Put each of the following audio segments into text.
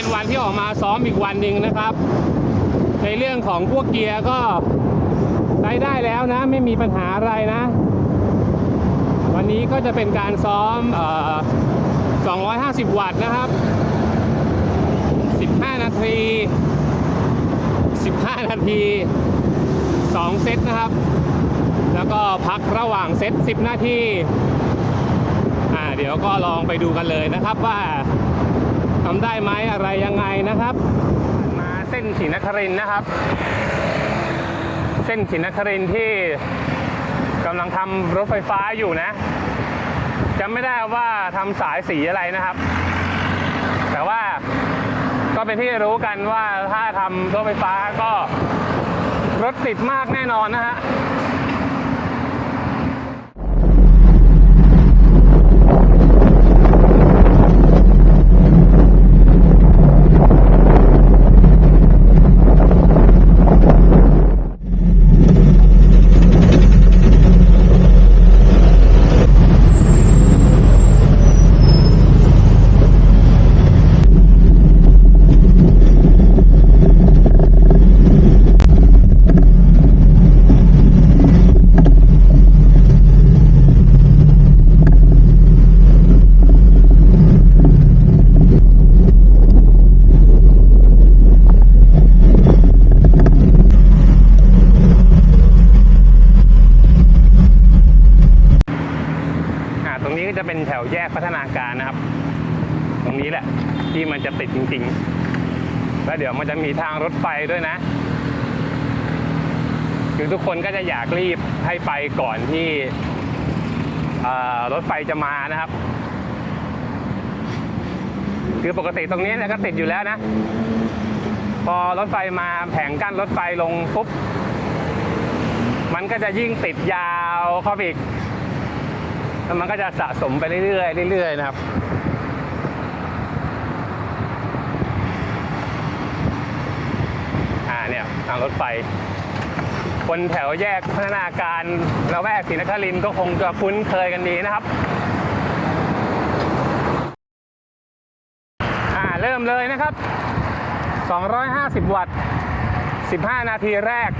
เป็นวันที่ออกมาซ้อมอีกวันหนึ่งนะครับ ในเรื่องของพวกเกียร์ก็ใช้ได้แล้วนะ ไม่มีปัญหาอะไรนะ วันนี้ก็จะเป็นการซ้อมออ250 วัตต์นะครับ 15 นาที 15 นาที 2 เซตนะครับ แล้วก็พักระหว่างเซต 10 นาที อ่า เดี๋ยวก็ลองไปดูกันเลยนะครับว่า ทำได้ไหมอะไรยังไงนะครับ มาเส้นศรีนครินนะครับ เส้นศรีนครินที่กำลังทำรถไฟฟ้าอยู่นะจำไม่ได้ว่าทำสายสีอะไรนะครับ แต่ว่าก็เป็นที่รู้กันว่าถ้าทำรถไฟฟ้าก็รถติดมากแน่นอนนะฮะ วแยกพัฒนาการนะครับ ตรงนี้แหละที่มันจะติดจริงๆ แล้วเดี๋ยวมันจะมีทางรถไฟด้วยนะ คือทุกคนก็จะอยากรีบให้ไปก่อนที่รถไฟจะมานะครับ คือปกติตรงนี้นก็ติดอยู่แล้วนะ พอรถไฟมาแผงกั้นรถไฟลงปุ๊บมันก็จะยิ่งติดยาวเข้าไปอีก แล้วมันก็จะสะสมไปเรื่อยๆเรื่อยๆนะครับอ่าเนี่ยทางรถไฟ คนแถวแยกพัฒนาการละแวกศรีนครินก็คงจะคุ้นเคยกันดีนะครับอ่าเริ่มเลยนะครับ 250 วัตต์ 15 นาทีแรก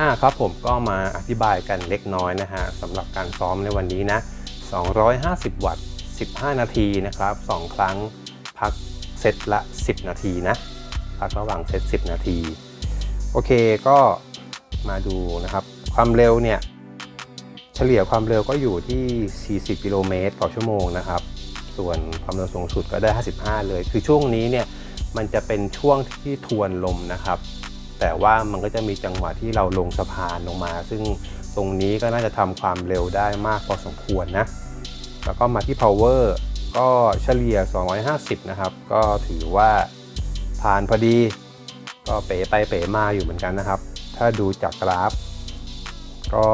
อ่าครับผมก็มาอธิบายกันเล็กน้อยนะฮะสำหรับการซ้อมในวันนี้นะ 250 วัตต์ 15 นาทีนะครับ 2 ครั้งพักเซตละ 10 นาทีนะ พักระหว่างเซต 10 นาที โอเคก็มาดูนะครับ ความเร็วเนี่ยเฉลี่ยความเร็วก็อยู่ที่ 40 กิโลเมตรต่อชั่วโมงนะครับ ส่วนความเร็วสูงสุดก็ได้ 55 เลย คือช่วงนี้เนี่ยมันจะเป็นช่วงที่ทวนลมนะครับ แต่ว่ามันก็จะมีจังหวะที่เราลงสะพานลงมา ซึ่งตรงนี้ก็น่าจะทำความเร็วได้มากพอสมควรนะ แล้วก็มาที่ power ก็เฉลี่ย 250 นะครับ ก็ถือว่าผ่านพอดี ก็เป๋ไปเป๋มาอยู่เหมือนกันนะครับ ถ้าดูจากกราฟ ก็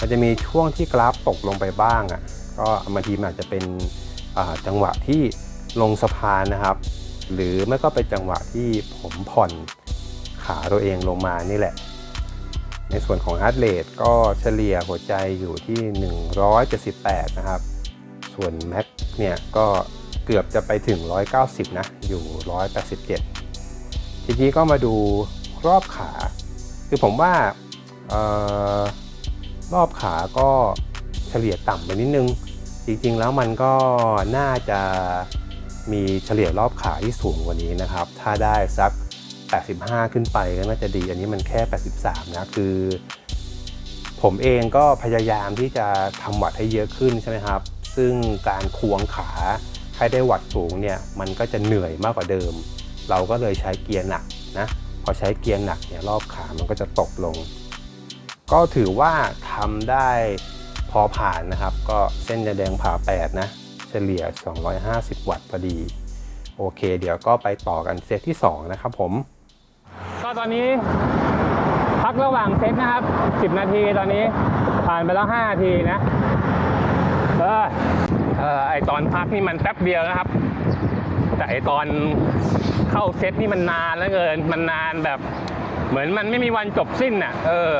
มันจะมีช่วงที่กราฟตกลงไปบ้างอะ่ะ ก็บางทีมันอาจจะเป็นจังหวะที่ลงสะพานนะครับ หรือไม่ก็เป็นจังหวะที่ผมผ่อน ขาตัวเองลงมานี่แหละ ในส่วนของ heart rate ก็เฉลี่ยหัวใจอยู่ที่ 178 นะครับ ส่วน max เนี่ยก็เกือบจะไปถึง 190 นะ อยู่ 187 ทีนี้ก็มาดูรอบขา คือผมว่าออรอบขาก็เฉลี่ยต่ำไปนิดนึง จริงๆแล้วมันก็น่าจะมีเฉลี่ยรอบขาที่สูงกว่านี้นะครับ ถ้าได้สัก 85 ขึ้นไปก็น่าจะดี อันนี้มันแค่ 83 นะคือ ผมเองก็พยายามที่จะทำวัดให้เยอะขึ้นใช่ไหมครับ ซึ่งการควงขาให้ได้วัดสูงเนี่ยมันก็จะเหนื่อยมากกว่าเดิม เราก็เลยใช้เกียร์หนักนะพอใช้เกียร์หนักเนี่ยรอบขามันก็จะตกลง ก็ถือว่าทำได้พอผ่านนะครับ ก็เส้นแดงผ่า8นะเฉลี่ย 250 วัตต์พอดี โอเค เดี๋ยวก็ไปต่อกันเซตที่ 2 นะครับผม ตอนนี้ พักระหว่างเซตนะครับ 10 นาทีตอนนี้ผ่านไปแล้ว 5 นาทีนะ เออเออไอตอนพักนี่มันแป๊บเดียวนะครับ แต่ไอตอนเข้าเซตนี่มันนานแล้วเกิน มันนานแบบ เหมือนมันไม่มีวันจบสิ้นอะ เออ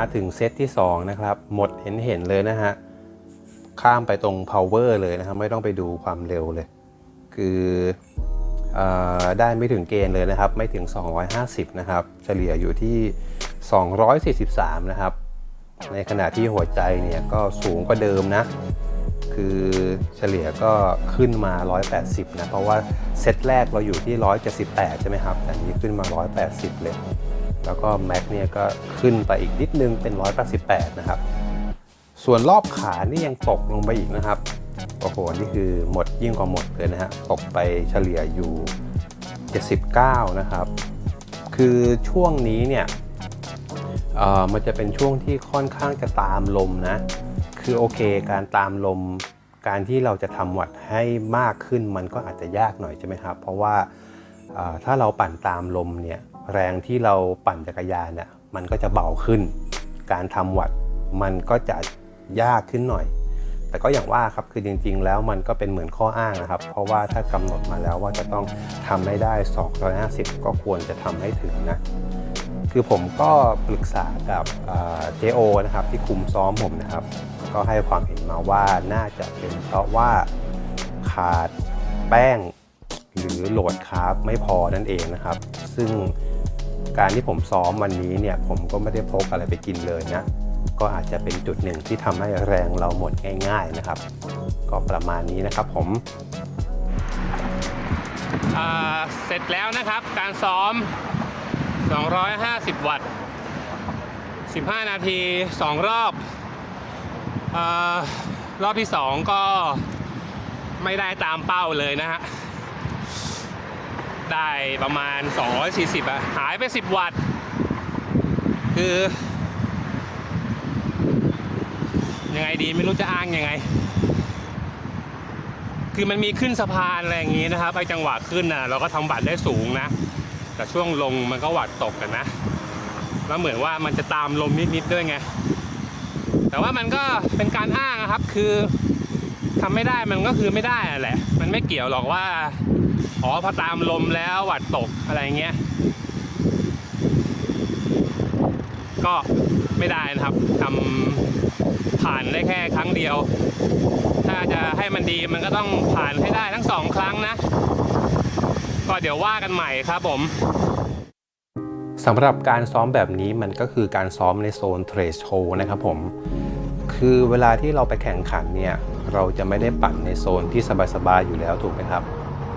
มาถึงเซตที่ 2 นะครับ หมดเห็นเห็นเลยนะฮะ ข้ามไปตรง power เลยนะครับ ไม่ต้องไปดูความเร็วเลย คืออได้ไม่ถึงเกณฑ์เลยนะครับ ไม่ถึง 250 นะครับ เฉลี่ยอยู่ที่ 243 นะครับ ในขณะที่หัวใจเนี่ยก็สูงกว่าเดิมนะ คือเฉลี่ยก็ขึ้นมา 180 นะ เพราะว่าเซตแรกเราอยู่ที่ 178 ใช่ไหมครับ แต่นี้ขึ้นมา 180 เลย แล้วก็แม็กเนี่ยก็ขึ้นไปอีกนิดนึงเป็น 188 นะครับ ส่วนรอบขานี่ยังตกลงไปอีกนะครับ โอ้โห นี่คือหมดยิ่งกว่าหมดเลยนะฮะ ตกไปเฉลี่ยอยู่ 79 นะครับ คือช่วงนี้เนี่ยมันจะเป็นช่วงที่ค่อนข้างจะตามลมนะ คือโอเค การตามลม การที่เราจะทำวัดให้มากขึ้นมันก็อาจจะยากหน่อยใช่ไหมครับ เพราะว่าถ้าเราปั่นตามลมเนี่ย แรงที่เราปั่นจักรยานเนี่ยมันก็จะเบาขึ้น การทำวัดมันก็จะยากขึ้นหน่อย แต่ก็อย่างว่าครับคือจริง ๆ แล้วมันก็เป็นเหมือนข้ออ้างนะครับ เพราะว่าถ้ากำหนดมาแล้วว่าจะต้องทำให้ได้ 250 ก็ควรจะทำให้ถึงนะคือผมก็ปรึกษากับเจโอนะครับที่คุมซ้อมผมนะครับ ก็ให้ความเห็นมาว่าน่าจะเป็นเพราะว่าขาดแป้งหรือโหลดคาร์บไม่พอนั่นเองนะครับ ซึ่ง การที่ผมซ้อมวันนี้เนี่ยผมก็ไม่ได้พกอะไรไปกินเลยนะ ก็อาจจะเป็นจุดหนึ่งที่ทำให้แรงเราหมดง่าย ๆนะครับ ก็ประมาณนี้นะครับผมเสร็จแล้วนะครับการซ้อม 250 วัตต์ 15 นาที 2 รอบอรอบที่ 2 ก็ไม่ได้ตามเป้าเลยนะฮะ ได้ประมาณ 240อะหายไป 10 วัตต์ คือ ยังไงดีไม่รู้จะอ้างยังไง คือมันมีขึ้นสะพานอะไรอย่างงี้นะครับไอ้จังหวะขึ้นน่ะเราก็ทำบัตรได้สูงนะ แต่ช่วงลงมันก็หวัดตกกันนะ แล้วเหมือนว่ามันจะตามลมนิดๆด้วยไง แต่ว่ามันก็เป็นการอ้างนะครับคือทำไม่ได้มันก็คือไม่ได้อะแหละ มันไม่เกี่ยวหรอกว่า อ๋อพอตามลมแล้วหวัดตกอะไรเงี้ย ก็ไม่ได้นะครับทำผ่านได้แค่ครั้งเดียว ถ้าจะให้มันดีมันก็ต้องผ่านให้ได้ทั้งสองครั้งนะ ก็เดี๋ยวว่ากันใหม่ครับผมสำหรับการซ้อมแบบนี้มันก็คือการซ้อมในโซนเทรชโชนะครับผมคือเวลาที่เราไปแข่งขันเนี่ย เราจะไม่ได้ปั่นในโซนที่สบายๆอยู่แล้วถูกไหมครับ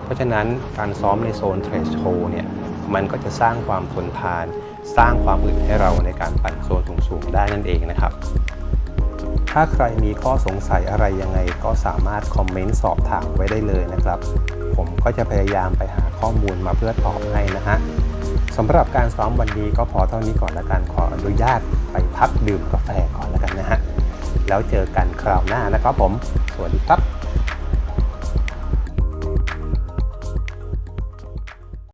เพราะฉะนั้นการซ้อมในโซนเทรชโชเนี่ยมันก็จะสร้างความทนทาน สร้างความอึดให้เราในการปั่นโซนสูงๆได้นั่นเองนะครับ ถ้าใครมีข้อสงสัยอะไรยังไงก็สามารถคอมเมนต์สอบถามไว้ได้เลยนะครับ ผมก็จะพยายามไปหาข้อมูลมาเพื่อตอบให้นะฮะสำหรับการซ้อมวันนี้ก็พอเท่านี้ก่อนละกันขออนุญาตไปพักดื่มกาแฟก่อนละกันนะฮะแล้วเจอกันคราวหน้านะครับผม สวัสดีครับ